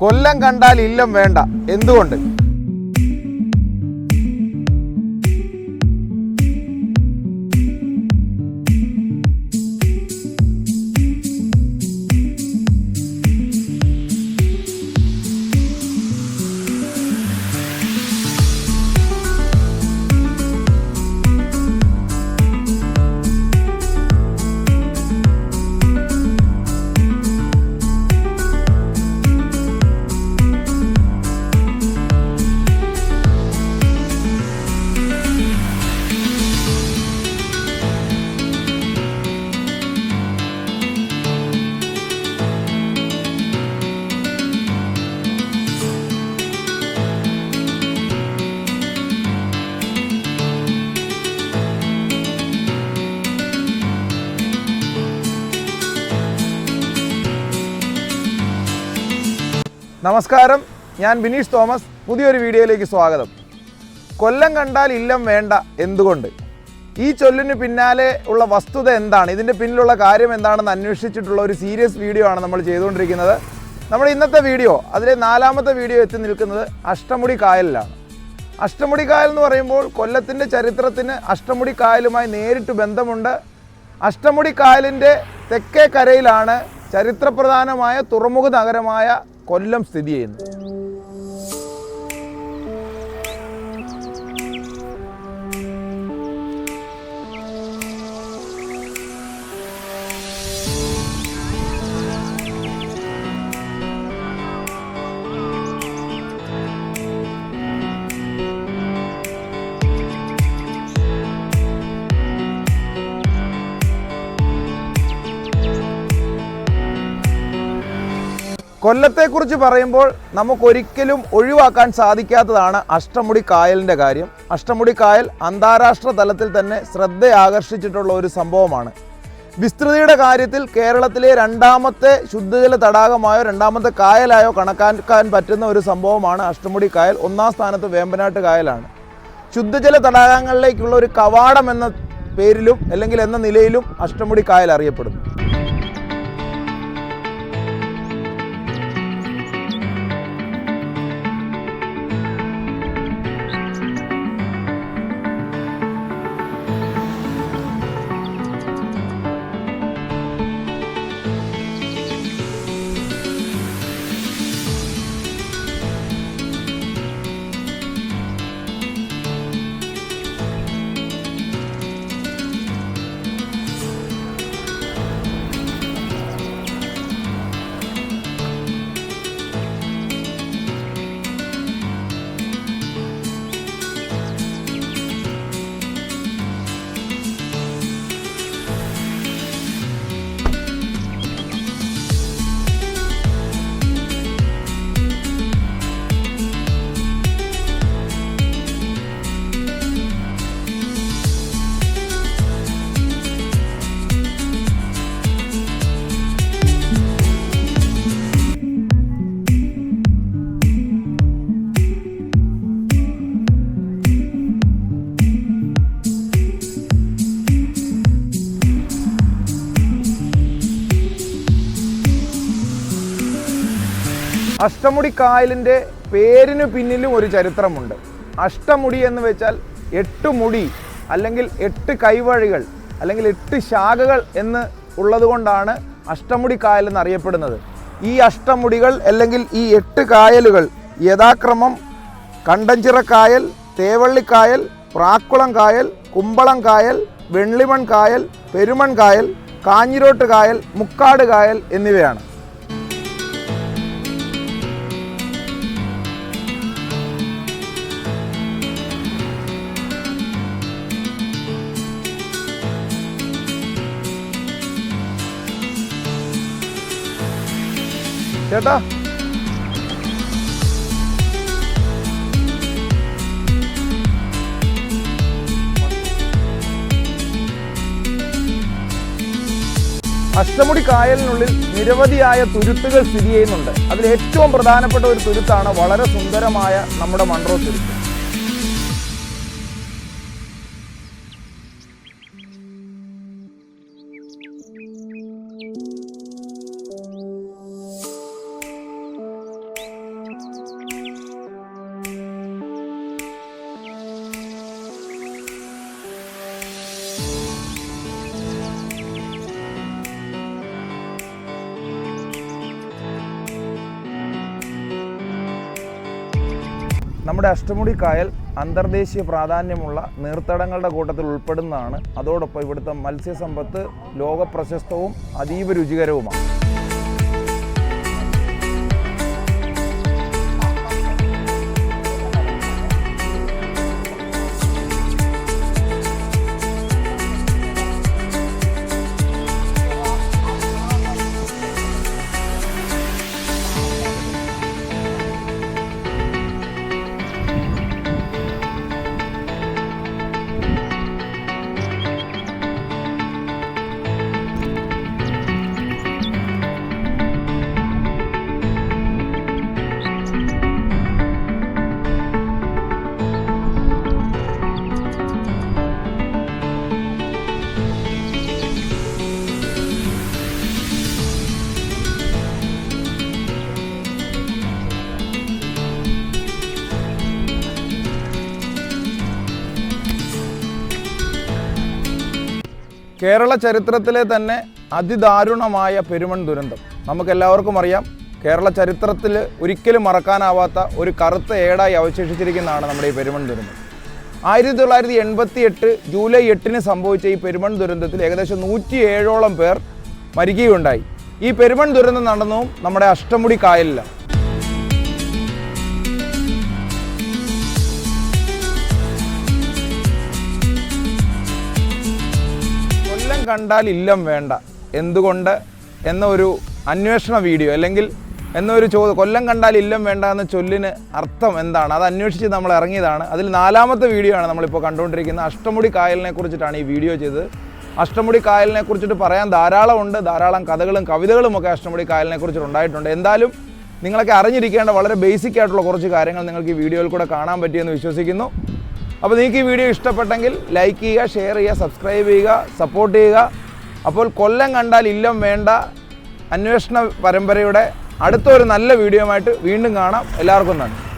കൊല്ലം കണ്ടാൽ ഇല്ലം വേണ്ട. എന്തുകൊണ്ട്? നമസ്കാരം. ഞാൻ ബിനീഷ് തോമസ്. പുതിയൊരു വീഡിയോയിലേക്ക് സ്വാഗതം. കൊല്ലം കണ്ടാൽ ഇല്ലം വേണ്ട എന്തുകൊണ്ട്? ഈ ചൊല്ലിന് പിന്നാലെ ഉള്ള വസ്തുത എന്താണ്? ഇതിന്റെ പിന്നിലുള്ള കാര്യം എന്താണെന്ന് അന്വേഷിച്ചിട്ടുള്ള ഒരു സീരിയസ് വീഡിയോ ആണ് നമ്മൾ ചെയ്തുകൊണ്ടിരിക്കുന്നത്. നമ്മുടെ ഇന്നത്തെ വീഡിയോ അതിലെ നാലാമത്തെ വീഡിയോ എത്തി നിൽക്കുന്നത് അഷ്ടമുടി കായലിലാണ്. അഷ്ടമുടി കായൽ എന്ന് പറയുമ്പോൾ കൊല്ലത്തിന്റെ ചരിത്രത്തിന് അഷ്ടമുടി കായലുമായി നേരിട്ട് ബന്ധമുണ്ട്. അഷ്ടമുടി കായലിന്റെ തെക്കേ കരയിലാണ് ചരിത്രപ്രധാനമായ തുറമുഖ നഗരമായ കൊല്ലം സ്ഥിതി ചെയ്യുന്നത് കൊല്ലത്തെക്കുറിച്ച് പറയുമ്പോൾ നമുക്കൊരിക്കലും ഒഴിവാക്കാൻ സാധിക്കാത്തതാണ് അഷ്ടമുടി കായലിന്റെ കാര്യം. അഷ്ടമുടി കായൽ അന്താരാഷ്ട്ര തലത്തിൽ തന്നെ ശ്രദ്ധയാകർഷിച്ചിട്ടുള്ള ഒരു സംഭവമാണ്. വിസ്തൃതിയുടെ കാര്യത്തിൽ കേരളത്തിലെ രണ്ടാമത്തെ ശുദ്ധജല തടാകമായോ രണ്ടാമത്തെ കായലായോ കണക്കാക്കാൻ പറ്റുന്ന ഒരു സംഭവമാണ് അഷ്ടമുടി കായൽ. ഒന്നാം സ്ഥാനത്ത് വേമ്പനാട്ട് കായലാണ്. ശുദ്ധജല തടാകങ്ങളിലേക്കുള്ള ഒരു കവാടം എന്ന പേരിലും അല്ലെങ്കിൽ എന്ന നിലയിലും അഷ്ടമുടി കായൽ അറിയപ്പെടുന്നു. അഷ്ടമുടി കായലിന്റെ പേരിന് പിന്നിലും ഒരു ചരിത്രമുണ്ട്. അഷ്ടമുടി എന്ന് വെച്ചാൽ എട്ട് മുടി അല്ലെങ്കിൽ എട്ട് കൈവഴികൾ അല്ലെങ്കിൽ എട്ട് ശാഖകൾ എന്ന് ഉള്ളതുകൊണ്ടാണ് അഷ്ടമുടി കായൽ എന്നറിയപ്പെടുന്നത്. ഈ അഷ്ടമുടികൾ അല്ലെങ്കിൽ ഈ എട്ട് കായലുകൾ യഥാക്രമം കണ്ടഞ്ചിറ കായൽ തേവള്ളിക്കായൽ പ്രാക്കുളം കായൽ കുമ്പളം കായൽ വെള്ളിമൺ കായൽ പെരുമൺ കായൽ കാഞ്ഞിരോട്ട് കായൽ മുക്കാട് കായൽ എന്നിവയാണ്. ചേട്ടാ. അഷ്ടമുടി കായലിനുള്ളിൽ നിരവധിയായ തുരുത്തുകൾ സ്ഥിതി ചെയ്യുന്നുണ്ട്. അതിൽ ഏറ്റവും പ്രധാനപ്പെട്ട ഒരു തുരുത്താണ് വളരെ സുന്ദരമായ നമ്മുടെ മൺട്രോ തുരുത്ത്. നമ്മുടെ അഷ്ടമുടി കായൽ അന്തർദേശീയ പ്രാധാന്യമുള്ള നീർത്തടങ്ങളുടെ കൂട്ടത്തിൽ ഉൾപ്പെടുന്നതാണ്. അതോടൊപ്പം ഇവിടുത്തെ മത്സ്യസമ്പത്ത് ലോക പ്രശസ്തവും അതീവ രുചികരവുമാണ്. കേരള ചരിത്രത്തിലെ തന്നെ അതിദാരുണമായ പെരുമൺ ദുരന്തം. നമുക്കെല്ലാവർക്കും അറിയാം കേരള ചരിത്രത്തിൽ ഒരിക്കലും മറക്കാനാവാത്ത ഒരു കറുത്ത ഏടായി അവശേഷിച്ചിരിക്കുന്നതാണ് നമ്മുടെ ഈ പെരുമൺ ദുരന്തം. ആയിരത്തി തൊള്ളായിരത്തി എൺപത്തി എട്ട് ജൂലൈ എട്ടിന് സംഭവിച്ച ഈ പെരുമൺ ദുരന്തത്തിൽ ഏകദേശം നൂറ്റി ഏഴോളം പേർ മരിക്കുകയുണ്ടായി. ഈ പെരുമൺ ദുരന്തം നടന്നതും നമ്മുടെ അഷ്ടമുടി കായലിലാണ്. കണ്ടാൽ ഇല്ലം വേണ്ട. എന്തുകൊണ്ട്? എന്നൊരു അന്വേഷണ വീഡിയോ അല്ലെങ്കിൽ എന്നൊരു ചോദ്യം. കൊല്ലം കണ്ടാൽ ഇല്ലം വേണ്ട എന്ന ചൊല്ലിന് അർത്ഥം എന്താണ്? അത് അന്വേഷിച്ച് നമ്മൾ ഇറങ്ങിയതാണ്. അതിൽ നാലാമത്തെ വീഡിയോ ആണ് നമ്മളിപ്പോൾ കണ്ടുകൊണ്ടിരിക്കുന്നത്. അഷ്ടമുടി കായലിനെ കുറിച്ചിട്ടാണ് ഈ വീഡിയോ ചെയ്തത്. അഷ്ടമുടി കായലിനെ കുറിച്ചിട്ട് പറയാൻ ധാരാളം ഉണ്ട് ധാരാളം കഥകളും കവിതകളും ഒക്കെ അഷ്ടമുടി കായലിനെ കുറിച്ചിട്ട് ഉണ്ടായിട്ടുണ്ട്. എന്തായാലും നിങ്ങളൊക്കെ അറിഞ്ഞിരിക്കേണ്ട വളരെ ബേസിക് ആയിട്ടുള്ള കുറച്ച് കാര്യങ്ങൾ നിങ്ങൾക്ക് ഈ വീഡിയോയിൽ കൂടെ കാണാൻ പറ്റിയെന്ന് വിശ്വസിക്കുന്നു. അപ്പോൾ നിങ്ങൾക്ക് ഈ വീഡിയോ ഇഷ്ടപ്പെട്ടെങ്കിൽ ലൈക്ക് ചെയ്യുക ഷെയർ ചെയ്യുക സബ്സ്ക്രൈബ് ചെയ്യുക സപ്പോർട്ട് ചെയ്യുക. അപ്പോൾ കൊല്ലം കണ്ടാൽ ഇല്ലം വേണ്ട അന്വേഷണ പരമ്പരയുടെ അടുത്തൊരു നല്ല വീഡിയോ ആയിട്ട് വീണ്ടും കാണാം. എല്ലാവർക്കും നന്ദി.